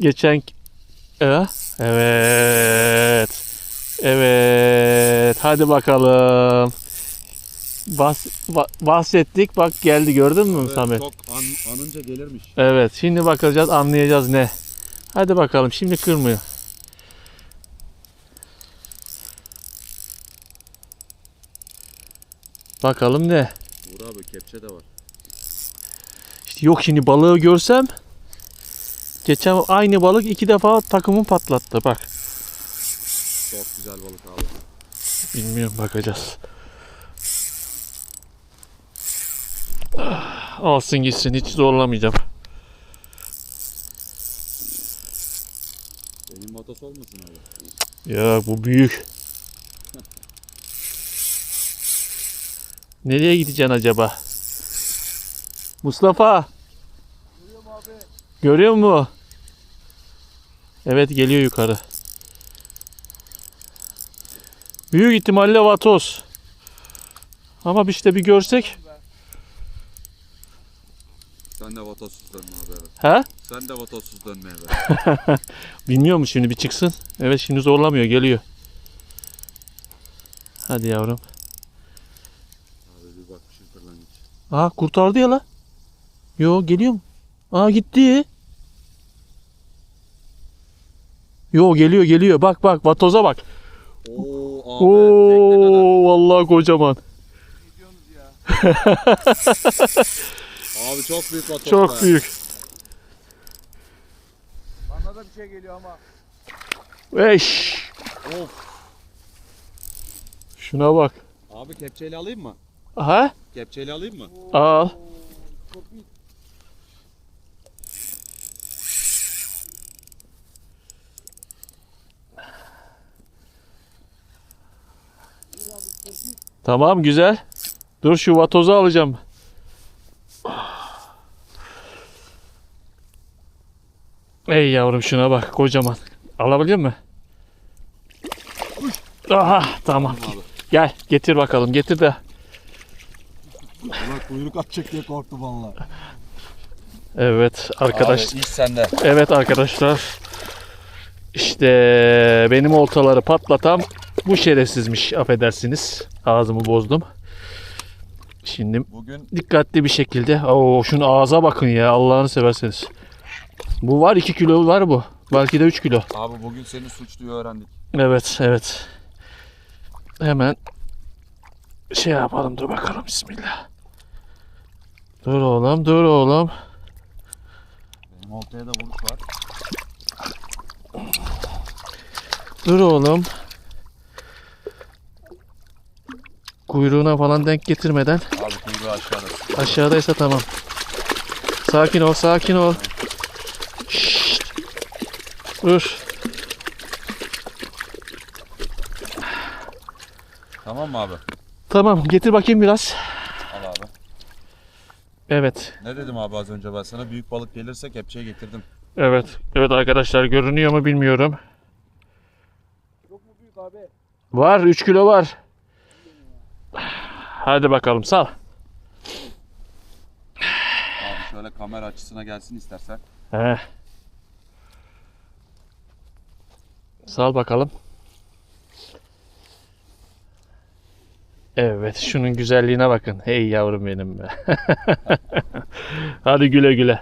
geçen Ee, evet. Evet. Hadi bakalım. Bas, ba- bahsettik. Bak geldi gördün mü Evet, Samet? Çok an, anınca gelirmiş. Evet. Şimdi bakacağız anlayacağız ne. Hadi bakalım. Şimdi kırmıyor. Bakalım ne. Uğur abi kepçe de var. İşte yok şimdi balığı görsem geçen aynı balık iki defa takımı patlattı bak. Çok güzel balık abi. Bilmiyorum bakacağız. Ah, Alsın gitsin hiç zorlamayacağım. Benim motos olmasın abi. Ya bu büyük. Nereye gideceksin acaba? Mustafa. Görüyor mu? Evet geliyor yukarı. Büyük ihtimalle vatoz. Ama işte bir görsek. Sen de vatosuz dönme abi evet. Ha? Sen de vatosuz dönme evet. Bilmiyor mu şimdi bir çıksın? Evet şimdi zorlamıyor geliyor. Hadi yavrum. abi bir bakmışım kırlangıç. Aa kurtardı ya la. Yo geliyor mu? Aa gitti. Yo geliyor geliyor. Bak bak vatoza bak. Oo kadar. Oo vallahi kocaman. Abi çok büyük vatos Çok be. büyük. Bana da bir şey geliyor ama. Eş. Of. Şuna bak. Abi kepçeyle alayım mı? Aha. Kepçeyle alayım mı? Al. Çok büyük. Tamam güzel. Dur şu vatozu alacağım. Ey yavrum şuna bak kocaman. Alabiliyor musun? Aha tamam. Gel getir bakalım getir de. Ulan kuyruk atacak diye korktum valla. Evet arkadaş. Abi iş sende. Evet arkadaşlar. İşte benim oltaları patlatan bu şerefsizmiş affedersiniz. Ağzımı bozdum. Şimdi Bugün dikkatli bir şekilde. Oo şunun ağza bakın ya Allah'ını severseniz. Bu var 2 kilo var bu. Belki de 3 kilo. abi bugün seni suçluyu öğrendik. Evet evet. Hemen şey yapalım dur bakalım bismillah. Dur oğlum dur oğlum. Benim oltaya da vuruş var. Dur oğlum. Kuyruğuna falan denk getirmeden Abi kuyruğu aşağıda. aşağıdaysa tamam. Sakin ol, sakin ol. Şşt. Dur. Tamam mı abi? Tamam, getir bakayım biraz. Al abi. Evet, Ne dedim abi az önce ben sana büyük balık gelirse kepçeye getirdim. evet. Evet arkadaşlar görünüyor mu bilmiyorum. Çok mu büyük abi? Var, 3 kilo var. Hadi bakalım sal. Abi şöyle kamera açısına gelsin istersen. He. Sal bakalım. Evet, şunun güzelliğine bakın. Hey yavrum benim be. Hadi güle güle.